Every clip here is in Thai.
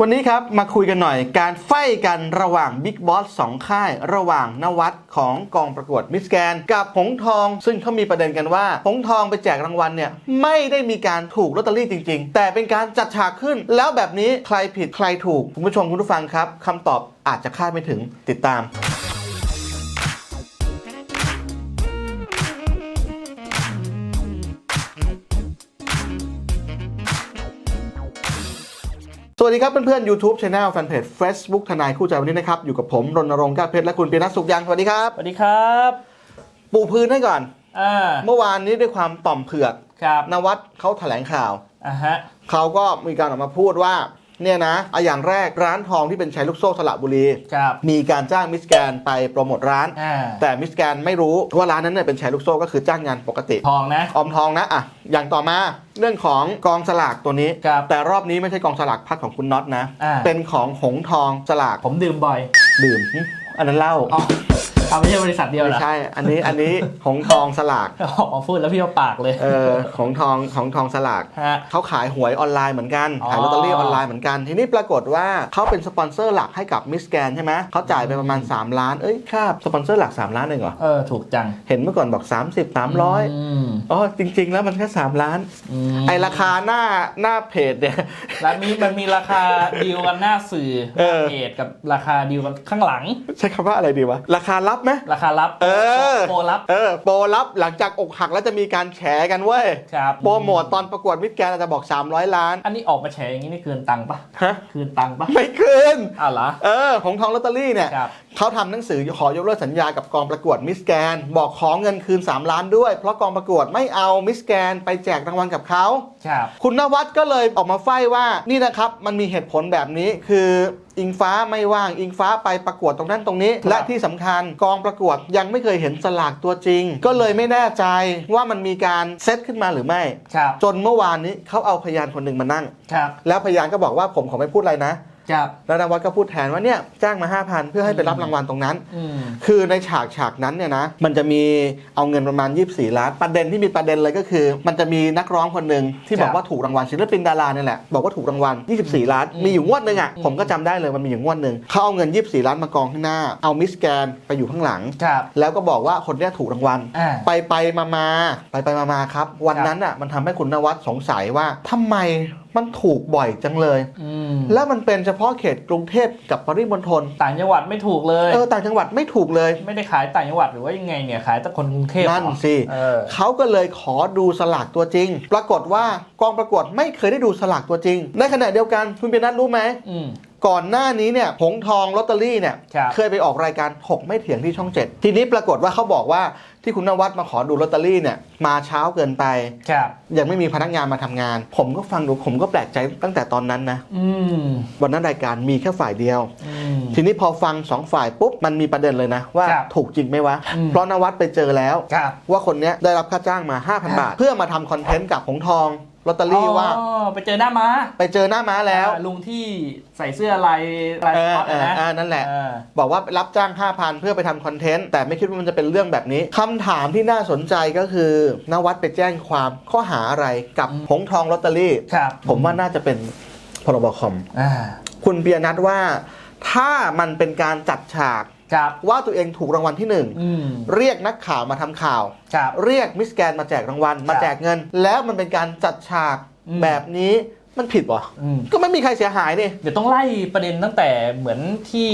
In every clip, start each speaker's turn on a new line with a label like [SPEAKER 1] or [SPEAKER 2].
[SPEAKER 1] วันนี้ครับ มาคุยกันหน่อยการไฟกันระหว่างบิ๊กบอสสองค่าย ระหว่างนวัดของกองประกวดมิสแกนกับหงทอง ซึ่งเขามีประเด็นกันว่าหงทองไปแจกรางวัลเนี่ย ไม่ได้มีการถูกลอตเตอรี่จริง ๆ แต่เป็นการจัดฉากขึ้น แล้วแบบนี้ใครผิดใครถูก คุณผู้ชมคุณผู้ฟังครับคำตอบอาจจะคาดไม่ถึงติดตาม วัสดีครับเพื่อนๆ YouTube Channel Fanpage Facebook ทนายคู่ใจวันนี้นะครับ อยู่กับผมรณรงค์แก้วเพชรและคุณปีนัทสุขยังสวัสดีครับ
[SPEAKER 2] สวัสดีครับ
[SPEAKER 1] ปูพื้นให้ก่อน
[SPEAKER 2] อ่า
[SPEAKER 1] เมื่อวานนี้ด้วยความต่อมเผือก
[SPEAKER 2] ครับ
[SPEAKER 1] นวัดเขาแถลงข่าว
[SPEAKER 2] อ่าฮะ
[SPEAKER 1] เขาก็มีการออกมาพูดว่า เนี่ยนะเอาอย่างแรกร้านทองที่เป็นชัยลูกโซ่สระบุรี
[SPEAKER 2] ครับ
[SPEAKER 1] มีการจ้างมิสแกนไปโปรโมทร้าน
[SPEAKER 2] อ่า
[SPEAKER 1] แต่มิสแกนไม่รู้ว่าร้านนั้นเนี่ยเป็นชัยลูกโซ่ก็คือจ้างงานปกติ
[SPEAKER 2] ทองนะ
[SPEAKER 1] ออมทองนะอะอย่างต่อมาเรื่องของกองสลากตัวนี้
[SPEAKER 2] ครับ
[SPEAKER 1] แต่รอบนี้ไม่ใช่กองสลากพัดของคุณน็อตนะ
[SPEAKER 2] อ่า
[SPEAKER 1] เป็นของหงทองสลาก
[SPEAKER 2] ผมดื่มบ่อย
[SPEAKER 1] ดื่มหึอันนั้นเหล้า
[SPEAKER 2] อ๋อ ทำไม่ใช่บริษัทเดียวเหร
[SPEAKER 1] ไม่
[SPEAKER 2] อ
[SPEAKER 1] ใช่ อันนี้อันนี้หงทองสลาก
[SPEAKER 2] ออกมาพูดแล้วพี่เอาปากเลย
[SPEAKER 1] เออของทองของทองสลาก
[SPEAKER 2] ฮะ
[SPEAKER 1] เขาขายหวยออนไลน์เหมือนกัน
[SPEAKER 2] อ๋อ
[SPEAKER 1] ขายลอตเตอรี่ออนไลน์เหมือนกัน ทีนี้ปรากฏว่าเขาเป็นสปอนเซอร์หลักให้กับมิสแกนใช่ไหมเขาจ่ายไปประมาณ 3 ล้าน เอ้ยค่าสปอนเซอร์หลัก 3 ล้านเองเหรอ
[SPEAKER 2] เออ ถูกจัง
[SPEAKER 1] เห็นเมื่อก่อนบอก 30 300
[SPEAKER 2] อืม
[SPEAKER 1] อ๋อจริง ๆ แล้วมันแค่3ล้าน
[SPEAKER 2] อืม
[SPEAKER 1] ไอราคาหน้าหน้าเพจเนี่ย
[SPEAKER 2] แล้วมีมันมีราคาดีลกันหน้าสื่อ
[SPEAKER 1] เออ
[SPEAKER 2] เพจกับราคาดีลกันข้างหลัง
[SPEAKER 1] ใช้คำว่าอะไรดีวะ ราคาลับไหม
[SPEAKER 2] ราคาลับ
[SPEAKER 1] เออ
[SPEAKER 2] โปรลับ
[SPEAKER 1] เออโปรลับหลังจากอกหักแล้วจะมีการแฉกันเว้ย
[SPEAKER 2] ครับ
[SPEAKER 1] โปรโมทตอนประกวดมิสแกนอาจจะบอก 300 ล้าน
[SPEAKER 2] อันนี้ออกมาแฉอย่างนี้นี่คืนตังค์ปะ
[SPEAKER 1] ฮะ
[SPEAKER 2] คืนตังค์ปะ
[SPEAKER 1] ไม่คืน
[SPEAKER 2] อ้าวเหรอ
[SPEAKER 1] เออของทองลอตเตอรี่เนี่ย
[SPEAKER 2] ครับ
[SPEAKER 1] เขาทำหนังสือขอยกเลิกสัญญากับกองประกวดมิสแกนบอกขอเงินคืน 3 ล้านด้วย เพราะกองประกวดไม่เอามิสแกนไปแจกรางวัลกับเขา
[SPEAKER 2] ครับ
[SPEAKER 1] คุณนวัดก็เลยออกมาไฟว่านี่นะครับมันมีเหตุผลแบบนี้คืออิงฟ้าไม่ว่างอิงฟ้าไปประกวดตรงนั้นตรงนี้
[SPEAKER 2] ครับ
[SPEAKER 1] และที่สำคัญกองประกวดยังไม่เคยเห็นสลากตัวจริง ก็เลยไม่แน่ใจว่ามันมีการเซตขึ้นมาหรือไม่
[SPEAKER 2] ครับ
[SPEAKER 1] จนเมื่อวานนี้เขาเอาพยานคนหนึ่งมานั่ง
[SPEAKER 2] ครับ
[SPEAKER 1] แล้วพยานก็บอกว่าผมขอไม่พูดอะไรนะ
[SPEAKER 2] ครับ
[SPEAKER 1] แล้วนวัดก็พูดแทนว่าเนี่ยจ้างมา 5,000 เพื่อให้ไปรับรางวัลตรงนั้น
[SPEAKER 2] อืม
[SPEAKER 1] คือในฉากฉากนั้นเนี่ยนะ มันจะมีเอาเงินประมาณ 24 ล้าน ประเด็นที่มีประเด็นเลยก็คือ มันจะมีนักร้องคนหนึ่งที่บอก
[SPEAKER 2] ครับ
[SPEAKER 1] ว่าถูกรางวัลศิลปินดาราเนี่ยแหละ บอกว่าถูกรางวัล 24 ล้าน
[SPEAKER 2] อืม
[SPEAKER 1] มีอยู่งวดหนึ่งอะ
[SPEAKER 2] อืม
[SPEAKER 1] ผมก็จำได้เลยมันมีอยู่งวดหนึ่งเขาเอาเงิน 24 ล้านมากองข้างหน้า เอามิสแกนไปอยู่ข้างหลัง
[SPEAKER 2] ครับ
[SPEAKER 1] แล้วก็บอกว่าคนเนี้ยถูกรางวัล
[SPEAKER 2] อ่า
[SPEAKER 1] ไปไปมามาไปไปมามาครับ วันนั้นอะมันทำให้คุณนวัดสงสัยว่าทำไม มันถูกบ่อยจังเลย
[SPEAKER 2] อืม
[SPEAKER 1] แล้วมันเป็นเฉพาะเขตกรุงเทพกับปริมณฑล
[SPEAKER 2] ต่างจังหวัดไม่ถูกเลย
[SPEAKER 1] เออต่างจังหวัดไม่ถูกเลย
[SPEAKER 2] ไม่ได้ขายต่างจังหวัดหรือว่ายังไงเนี่ยขายแต่คนกรุงเทพเหรอ
[SPEAKER 1] นั่นสิ
[SPEAKER 2] เออ
[SPEAKER 1] เขาก็เลยขอดูสลากตัวจริง ปรากฏว่ากองประกวดไม่เคยได้ดูสลากตัวจริง ในขณะเดียวกันคุณเปียนัทรู้ไหม
[SPEAKER 2] อืม
[SPEAKER 1] ก่อนหน้านี้เนี่ยหงทองลอตเตอรี่เนี่ย
[SPEAKER 2] ครับ
[SPEAKER 1] เคยไปออกรายการถกไม่เถียงที่ช่องเจ็ดทีนี้ปรากฏว่าเขาบอกว่าที่คุณนวัดมาขอดูลอตเตอรี่เนี่ยมาเช้าเกินไป
[SPEAKER 2] ครับ
[SPEAKER 1] ยังไม่มีพนักงานมาทำงาน ผมก็ฟังดูผมก็แปลกใจตั้งแต่ตอนนั้นนะ
[SPEAKER 2] อืม
[SPEAKER 1] วันนั้นรายการมีแค่ฝ่ายเดียว
[SPEAKER 2] อืม
[SPEAKER 1] ทีนี้พอฟังสองฝ่ายปุ๊บมันมีประเด็นเลยนะ ว่า
[SPEAKER 2] ครับ
[SPEAKER 1] ถูกจริงไหมวะ
[SPEAKER 2] อืม
[SPEAKER 1] เพราะนวัดไปเจอแล้ว
[SPEAKER 2] ครับ
[SPEAKER 1] ว่าคนเนี้ยได้รับค่าจ้างมา 5,000 บาท เพื่อมาทำคอนเทนต์กับหงทอง ลอตเตอรี่ว่า
[SPEAKER 2] อ๋อไปเจอหน้าม้า
[SPEAKER 1] ไปเจอหน้าม้าแล้ว
[SPEAKER 2] อ่าลุงที่ใส่เสื้อลายลาย
[SPEAKER 1] เอ
[SPEAKER 2] ส
[SPEAKER 1] อ
[SPEAKER 2] ก๊อต
[SPEAKER 1] เออ
[SPEAKER 2] นะ
[SPEAKER 1] เออนั่นแหละ
[SPEAKER 2] เออ
[SPEAKER 1] บอกว่ารับจ้าง 5,000 เพื่อไปทำคอนเทนต์ แต่ไม่คิดว่ามันจะเป็นเรื่องแบบนี้คำถามที่น่าสนใจก็คือนวัดไปแจ้งความข้อหาอะไรกับ
[SPEAKER 2] อืม
[SPEAKER 1] หงทองลอตเตอรี่
[SPEAKER 2] ครับ
[SPEAKER 1] ผมว่าน่าจะเป็นพรบคอม
[SPEAKER 2] อ่า
[SPEAKER 1] คุณเบียร์นัทว่า ถ้ามันเป็นการจัดฉาก
[SPEAKER 2] ครับ
[SPEAKER 1] ว่าตัวเองถูกรางวัลที่หนึ่ง
[SPEAKER 2] อืม
[SPEAKER 1] เรียกนักข่าวมาทำข่าว
[SPEAKER 2] ครับ
[SPEAKER 1] เรียกมิสแกนมาแจกรางวัล มาแจกเงิน แล้วมันเป็นการจัดฉาก
[SPEAKER 2] อืม
[SPEAKER 1] แบบนี้ มันผิดวะ
[SPEAKER 2] อืม
[SPEAKER 1] ก็ไม่มีใครเสียหายนี่
[SPEAKER 2] เดี๋ยวต้องไล่ประเด็นตั้งแต่เหมือนที่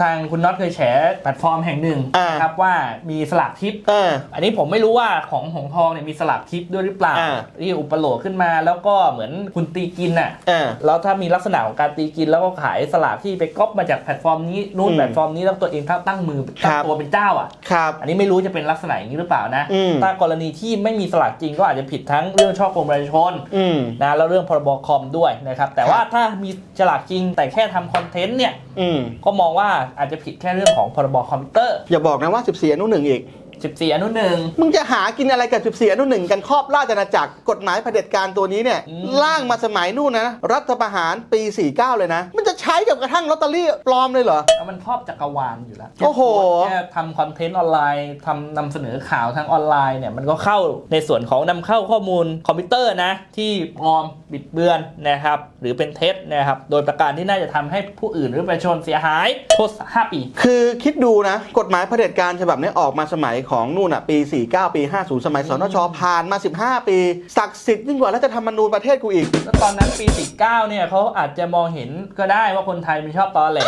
[SPEAKER 2] ทางคุณน็อตเคยแฉแพลตฟอร์มแห่งหนึ่ง
[SPEAKER 1] อ่า
[SPEAKER 2] นะครับว่ามีสลากทิป
[SPEAKER 1] เออ
[SPEAKER 2] อันนี้ผมไม่รู้ว่าของหงทองเนี่ยมีสลากทิปด้วยหรือเปล่า
[SPEAKER 1] อ่า
[SPEAKER 2] ที่อุปโลกขึ้นมาแล้วก็เหมือนคุณตีกินน่ะ
[SPEAKER 1] เออ
[SPEAKER 2] แล้วถ้ามีลักษณะของการตีกินแล้วก็ขายสลากที่ไปก๊อปมาจากแพลตฟอร์มนี้นู่น
[SPEAKER 1] อืม
[SPEAKER 2] แพลตฟอร์มนี้แล้วตัวเองตั้งมือ
[SPEAKER 1] ครั
[SPEAKER 2] ตั้ง
[SPEAKER 1] บ
[SPEAKER 2] ตัวเป็นเจ้าอะ
[SPEAKER 1] ครับ
[SPEAKER 2] อันนี้ไม่รู้จะเป็นลักษณะอย่างนี้หรือเปล่านะ
[SPEAKER 1] อืม
[SPEAKER 2] ถ้ากรณีที่ไม่มีสลากจริงก็อาจจะผิดทั้งเรื่องช่อโกงประชาชน
[SPEAKER 1] อืม
[SPEAKER 2] นะแล้วเรื่องพรบคอมด้วยนะครับ แต่ว่าถ้ามีสลากจริงแต่แค่ทำคอนเทนต์เนี่ย
[SPEAKER 1] อืม
[SPEAKER 2] ก็มองว่าอาจจะผิดแค่เรื่องของพรบคอมพิวเตอร์
[SPEAKER 1] อย่าบอกนะว่า 14อนุหนึ่งอีก
[SPEAKER 2] 14 อนุหนึ่ง
[SPEAKER 1] มึงจะหากินอะไรกับ 14 อนุหนึ่งกันครอบราชอาณาจักรกฎหมายเผด็จการตัวนี้เนี่ย
[SPEAKER 2] อืม
[SPEAKER 1] ร่างมาสมัยนู่นนะ รัฐประหารปี 49 เลยนะ มันจะ ใช้กับกระทั่งลอตเตอรี่ปลอมเลยเหรอ
[SPEAKER 2] ทำมันครอบจักรวาลอยู่แล้ว
[SPEAKER 1] โอ้โห
[SPEAKER 2] แค่ทำคอนเทนต์ออนไลน์ทำนำเสนอข่าวทางออนไลน์เนี่ยมันก็เข้าในส่วนของนำเข้าข้อมูลคอมพิวเตอร์นะ ที่ปลอมบิดเบือนนะครับหรือเป็นเท็จนะครับโดยประการที่น่าจะทำให้ผู้อื่นหรือประชาชนเสียหายโทษ5ปี
[SPEAKER 1] คือคิดดูนะ กฎหมายเผด็จการฉบับนี้ออกมาสมัยของนู่นอะปี 49 ปี 50 สมัยสนชผ่านมา 15 ปี ศักดิ์สิทธิ์ยิ่งกว่ารัฐธรรมนูญประเทศกูอีก
[SPEAKER 2] แล้วตอนนั้นปี 49เนี่ยเขาอาจจะมองเห็นก็ได้ว่าคนไทยมันชอบตอแหล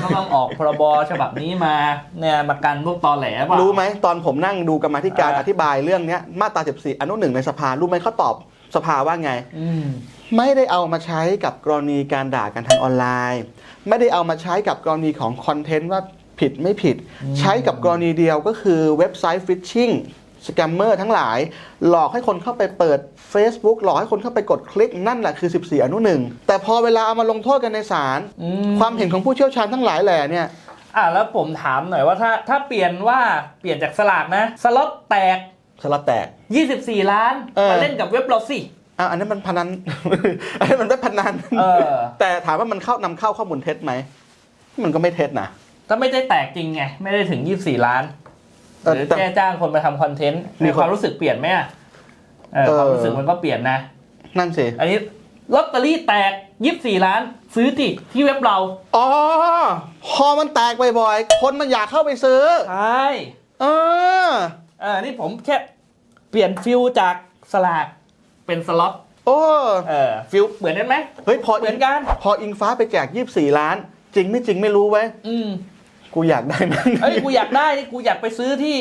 [SPEAKER 2] เขาต้องออกพรบฉบับนี้มาเนี่ยมากันพวกตอแหลเปล่า
[SPEAKER 1] รู้ไหมตอนผมนั่งดูกรรมาธิการ
[SPEAKER 2] อ่า
[SPEAKER 1] อธิบายเรื่องเนี้ยมาตรา14อนุหนึ่งในสภารู้ไหมเขาตอบสภาว่าไง
[SPEAKER 2] อืม
[SPEAKER 1] ไม่ได้เอามาใช้กับกรณีการด่ากันทางออนไลน์ ไม่ได้เอามาใช้กับกรณีของคอนเทนต์ว่าผิดไม่ผิด
[SPEAKER 2] อืม
[SPEAKER 1] ใช้กับกรณีเดียวก็คือเว็บไซต์ฟิชชิง สแกมเมอร์ทั้งหลาย หลอกให้คนเข้าไปเปิด Facebook หลอกให้คนเข้าไปกดคลิกนั่นแหละคือ 14 อนุหนึ่งแต่พอเวลาเอามาลงโทษกันในศาล
[SPEAKER 2] อื
[SPEAKER 1] ความเห็นของผู้เชี่ยวชาญทั้งหลายแหล่เนี่ย
[SPEAKER 2] อะแล้วผมถามหน่อยว่าถ้าถ้าเปลี่ยนว่าเปลี่ยนจากสลากนะ สล็อตแตก
[SPEAKER 1] สลับแตก
[SPEAKER 2] 24 ล้าน
[SPEAKER 1] เออ
[SPEAKER 2] มาเล่นกับเว็บเราสิ
[SPEAKER 1] อะอันนั้นมันพนันอันนั้นมันเป็นพนัน
[SPEAKER 2] เออ
[SPEAKER 1] แต่ถามว่ามันเข้านำเข้าข้อมูลเท็จไหมมันก็ไม่เท็จนะ
[SPEAKER 2] ถ้าไม่ได้แตกจริงไง ไม่ได้ถึง 24 ล้าน
[SPEAKER 1] เออ
[SPEAKER 2] หรือ
[SPEAKER 1] แต่
[SPEAKER 2] แจ้จ้างคนมาทำคอนเทนต์
[SPEAKER 1] มี
[SPEAKER 2] มี
[SPEAKER 1] คน
[SPEAKER 2] ความรู้สึกเปลี่ยนไหมอะเออ
[SPEAKER 1] เออ
[SPEAKER 2] ความรู้สึกมันก็เปลี่ยนนะ
[SPEAKER 1] นั่นสิ
[SPEAKER 2] อันนี้ลอตเตอรี่แตก24ล้าน ซื้อติที่เว็บเรา
[SPEAKER 1] อ๋อ พอมันแตกบ่อยๆ คนมันอยากเข้าไปซื้อ
[SPEAKER 2] ใช่
[SPEAKER 1] เออ
[SPEAKER 2] เออนี่ผมแค่เปลี่ยนฟิลจากสลากเป็นสล็อต
[SPEAKER 1] โอ้
[SPEAKER 2] เออฟิลเหมือนกันไหม
[SPEAKER 1] เฮ้ย พอ
[SPEAKER 2] เหมือนกัน
[SPEAKER 1] พออิงฟ้าไปแจก 24 ล้าน จริงไม่จริงไม่รู้เว้ย
[SPEAKER 2] อืม
[SPEAKER 1] กูอยากได้มั้ง
[SPEAKER 2] เอ้ยกูอยากได้นี่กูอยากไปซื้อที่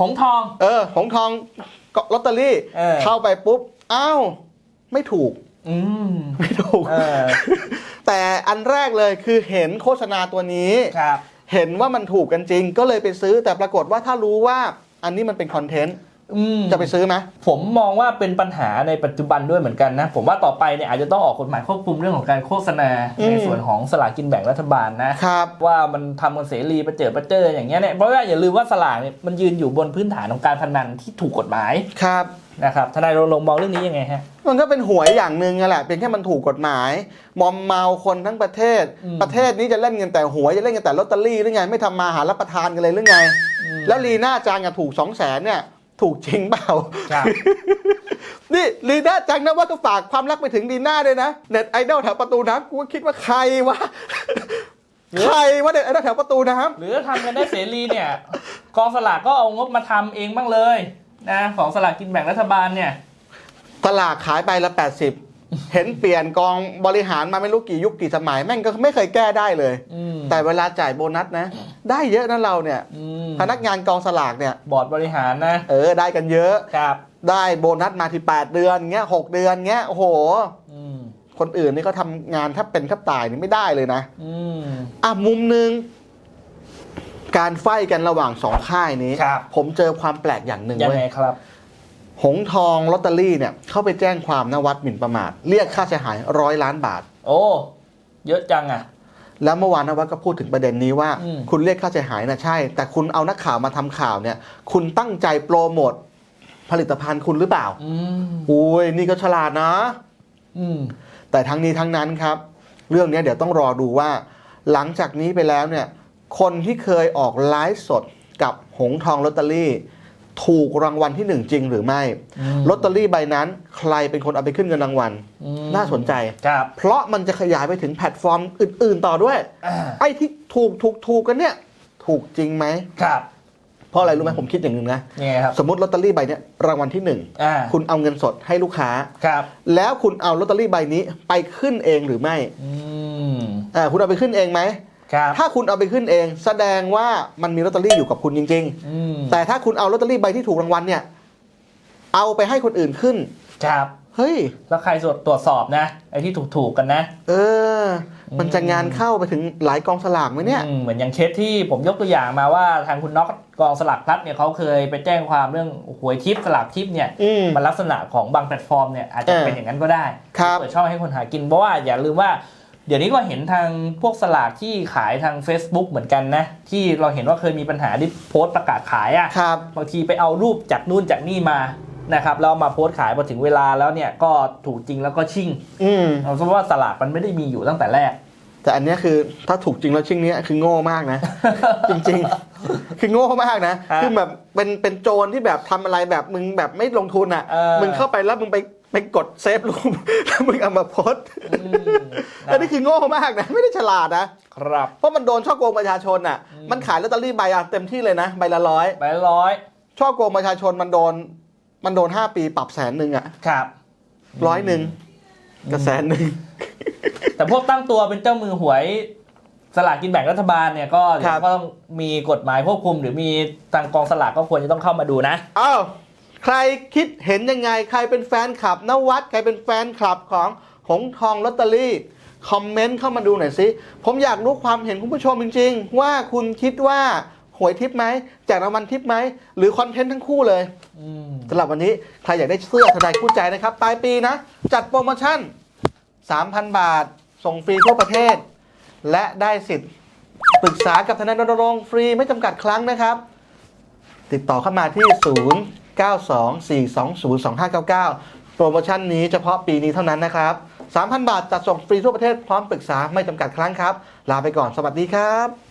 [SPEAKER 2] หงทอง
[SPEAKER 1] เออของทองก็ลอตเตอรี่
[SPEAKER 2] เออ
[SPEAKER 1] เข้าไปปุ๊บ อ้าว ไม่ถูก
[SPEAKER 2] อืม
[SPEAKER 1] ไม่ถูก
[SPEAKER 2] เออ
[SPEAKER 1] แต่อันแรกเลยคือเห็นโฆษณาตัวนี้
[SPEAKER 2] ครับ
[SPEAKER 1] เห็นว่ามันถูกกันจริง ก็เลยไปซื้อแต่ปรากฏว่าถ้ารู้ว่าอันนี้มันเป็นคอนเทนต์
[SPEAKER 2] อืม
[SPEAKER 1] จะไปซื้อไหม
[SPEAKER 2] ผมมองว่าเป็นปัญหาในปัจจุบันด้วยเหมือนกันนะ ผมว่าต่อไปเนี่ยอาจจะต้องออกกฎหมายควบคุมเรื่องของการโฆษณา
[SPEAKER 1] อืม
[SPEAKER 2] ในส่วนของสลากกินแบ่งรัฐบาลนะ
[SPEAKER 1] ครับ
[SPEAKER 2] ว่ามันทำกันเสรีประเจิดประเจิดอย่างเงี้ยเนี่ยเพราะว่าอย่าลืมว่าสลากเนี่ยมันยืนอยู่บนพื้นฐานของการพนันที่ถูกกฎหมาย
[SPEAKER 1] ครับ
[SPEAKER 2] นะครับทนายรณรงค์มองเรื่องนี้ยังไงฮะ
[SPEAKER 1] มันก็เป็นหวยอย่างหนึ่งอะแหละเป็นแค่มันถูกกฎหมาย มอมเมาคนทั้งประเทศ
[SPEAKER 2] อืม
[SPEAKER 1] ประเทศนี้จะเล่นกันแต่หวยจะเล่นกันแต่ลอตเตอรี่หรือไง ไม่ทำมาหารับประทานกันเลยหรือไง แล้วลีน่าจังอะถูกสองแสนเนี่ย ถูกจริงเปล่า
[SPEAKER 2] ครับ
[SPEAKER 1] นี่ลีน่าจังนะว่าก็ฝากความรักไปถึงลีน่าด้วยนะ เน็ตไอดอลแถวประตูน้ำกูก็คิดว่าใครวะ ใครวะเน็ตไอดอลแถวประตูน้ำ
[SPEAKER 2] หรือทำกันได้เสรีเนี่ยกองสลากก็เอางบมาทำเองบ้างเลยนะของสลากกินแบ่งรัฐบาลเนี่ย
[SPEAKER 1] ตลาดขายไปละ 80 เห็นเปลี่ยนกองบริหารมาไม่รู้กี่ยุคกี่สมัยแม่งก็ไม่เคยแก้ได้เลย
[SPEAKER 2] อืม
[SPEAKER 1] แต่เวลาจ่ายโบนัสนะ ได้เยอะนะเราเนี่ย
[SPEAKER 2] อืม
[SPEAKER 1] พนักงานกองสลากเนี่ย
[SPEAKER 2] บอร์ดบริหารนะ
[SPEAKER 1] เออได้กันเยอะ
[SPEAKER 2] ครับ
[SPEAKER 1] ได้โบนัสมาที่ 8 เดือนเงี้ยหกเดือนเงี้ยโอ้โห
[SPEAKER 2] อืม
[SPEAKER 1] คนอื่นนี่ก็ทำงานถ้าเป็นแทบตายนี่ไม่ได้เลยนะ
[SPEAKER 2] อืม
[SPEAKER 1] อะมุมหนึ่งการไฟกันระหว่างสองค่ายนี้
[SPEAKER 2] ครับ
[SPEAKER 1] ผมเจอความแปลกอย่างหนึ่ง
[SPEAKER 2] ยัง
[SPEAKER 1] เว้
[SPEAKER 2] ไง
[SPEAKER 1] ย
[SPEAKER 2] ครับ
[SPEAKER 1] หงทองลอตเตอรี่เนี่ยเข้าไปแจ้งความนวัดหมิ่นประมาท เรียกค่าเสียหายร้อยล้านบาท
[SPEAKER 2] โอ้ เยอะจังอะ
[SPEAKER 1] แล้วเมื่อวานนวัดก็พูดถึงประเด็นนี้ว่า
[SPEAKER 2] อืม
[SPEAKER 1] คุณเรียกค่าเสียหายนะใช่ แต่คุณเอานักข่าวมาทำข่าวเนี่ย คุณตั้งใจโปรโมทผลิตภัณฑ์คุณหรือเปล่า
[SPEAKER 2] อืม
[SPEAKER 1] อุ้ยนี่ก็ฉลาดนะ
[SPEAKER 2] อืม
[SPEAKER 1] แต่ทั้งนี้ทั้งนั้นครับ เรื่องนี้เดี๋ยวต้องรอดูว่า หลังจากนี้ไปแล้วเนี่ย คนที่เคยออกไลฟ์สดกับหงทองลอตเตอรี่ ถูกรางวัลที่หนึ่งจริงหรือไม่
[SPEAKER 2] อืม
[SPEAKER 1] ลอตเตอรี่ใบนั้น ใครเป็นคนเอาไปขึ้นเงินรางวัล
[SPEAKER 2] อืม
[SPEAKER 1] น่าสนใจ
[SPEAKER 2] ครับ
[SPEAKER 1] เพราะมันจะขยายไปถึงแพลตฟอร์มอื่น ๆ ต่อด้วย
[SPEAKER 2] อ่า
[SPEAKER 1] ไอ้ที่ถูกถูกถูกกันเนี่ย ถูกจริงไหม
[SPEAKER 2] ครับ
[SPEAKER 1] เพราะอะไรรู้ไหมผมคิดอย่างหนึ่งนะ
[SPEAKER 2] ยังไงครับ
[SPEAKER 1] สมมติลอตเตอรี่ใบเนี้ยรางวัลที่หนึ่ง
[SPEAKER 2] อ่า
[SPEAKER 1] คุณเอาเงินสดให้ลูกค้า
[SPEAKER 2] ครับ
[SPEAKER 1] แล้วคุณเอาลอตเตอรี่ใบนี้ไปขึ้นเองหรือไม่
[SPEAKER 2] อืม
[SPEAKER 1] อ่าคุณเอาไปขึ้นเองไหม
[SPEAKER 2] ครับ
[SPEAKER 1] ถ้าคุณเอาไปขึ้นเอง แสดงว่ามันมีลอตเตอรี่อยู่กับคุณจริง
[SPEAKER 2] อืม
[SPEAKER 1] ๆ แต่ถ้าคุณเอาลอตเตอรี่ใบที่ถูกรางวัลเนี่ย เอาไปให้คนอื่นขึ้น
[SPEAKER 2] ครับ
[SPEAKER 1] เฮ้ย
[SPEAKER 2] แล้วใครตรวจสอบนะ ไอ้ที่ถูกๆกันนะ
[SPEAKER 1] เออ มันจะงานเข้าไปถึงหลายกองสลากไหมเนี่ย
[SPEAKER 2] อืมเหมือนอย่างเคสที่ผมยกตัวอย่างมาว่าทางคุณน็อกกองสลากพลัดเนี่ยเขาเคยไปแจ้งความเรื่องหวยทิปสลากทิปเนี่ย
[SPEAKER 1] อืม
[SPEAKER 2] มันลักษณะของบางแพลตฟอร์มเนี่ยอาจจะ
[SPEAKER 1] เออ
[SPEAKER 2] เป็นอย่างนั้นก็ได้
[SPEAKER 1] ครับ
[SPEAKER 2] เปิดช่องให้คนหากินเพราะว่าอย่าลืมว่า เดี๋ยวนี้ก็เห็นทางพวกสลากที่ขายทาง Facebook เหมือนกันนะ ที่เราเห็นว่าเคยมีปัญหาที่โพสต์ประกาศขายอะ
[SPEAKER 1] ครับ
[SPEAKER 2] บางทีไปเอารูปจากนู่นจากนี่มานะครับแล้วเอามาโพสต์ขายพอถึงเวลาแล้วเนี่ยก็ถูกจริงแล้วก็ชิ่ง
[SPEAKER 1] อืม
[SPEAKER 2] เพราะว่าสลากมันไม่ได้มีอยู่ตั้งแต่แรก
[SPEAKER 1] แต่อันเนี้ยคือถ้าถูกจริงแล้วชิงเนี้ยคือโง่มากนะ จริงๆ คือโง่มากนะ
[SPEAKER 2] ฮะ
[SPEAKER 1] คือแบบเป็นเป็นโจรที่แบบทำอะไรแบบมึงแบบไม่ลงทุนอะ
[SPEAKER 2] เออ
[SPEAKER 1] มึงเข้าไปแล้วมึงไป ไปกดเซฟรูปแล้วมึงเอามาโพสต์
[SPEAKER 2] อืม
[SPEAKER 1] อันนี้คือโง่มากนะ ไม่ได้ฉลาดนะ
[SPEAKER 2] ครับ
[SPEAKER 1] เพราะมันโดนช่อโกงประชาชนอะ
[SPEAKER 2] อืม
[SPEAKER 1] มันขายลอตเตอรี่ใบอะเต็มที่เลยนะ ใบละร้อย
[SPEAKER 2] ใบร้อย
[SPEAKER 1] ช่อโกงประชาชนมันโดน มันโดนห้าปีปรับแสนหนึ่งอะ
[SPEAKER 2] ครับ
[SPEAKER 1] ร้อยหนึ่งกับแสนหนึ่ง
[SPEAKER 2] แต่พวกตั้งตัวเป็นเจ้ามือหวยสลากกินแบ่งรัฐบาลเนี่ยก็
[SPEAKER 1] ครับ
[SPEAKER 2] ก็ต้องมีกฎหมายควบคุม หรือมีทางกองสลากก็ควรจะต้องเข้ามาดูนะ
[SPEAKER 1] อ้าว ใครคิดเห็นยังไง ใครเป็นแฟนคลับนวัดใครเป็นแฟนคลับของหงทองลอตเตอรี่คอมเมนต์เข้ามาดูหน่อยสิ ผมอยากรู้ความเห็นคุณผู้ชมจริง ๆ ว่าคุณคิดว่าหวยทิปไหมแจกรางวัลทิปไหม หรือคอนเทนต์ทั้งคู่เลย
[SPEAKER 2] อืม
[SPEAKER 1] สำหรับวันนี้ ใครอยากได้เสื้อทนายคู่ใจนะครับ ปลายปีนะ จัดโปรโมชั่น 3,000 บาท ส่งฟรีทั่วประเทศ และได้สิทธิ์ปรึกษากับทนายรณรงค์ฟรีไม่จำกัดครั้งนะครับ ติดต่อเข้ามาที่ 0924202599 โปรโมชั่นนี้เฉพาะปีนี้เท่านั้นนะครับ 3,000 บาทจัดส่งฟรีทั่วประเทศพร้อมปรึกษาไม่จำกัดครั้งครับ ลาไปก่อนสวัสดีครับ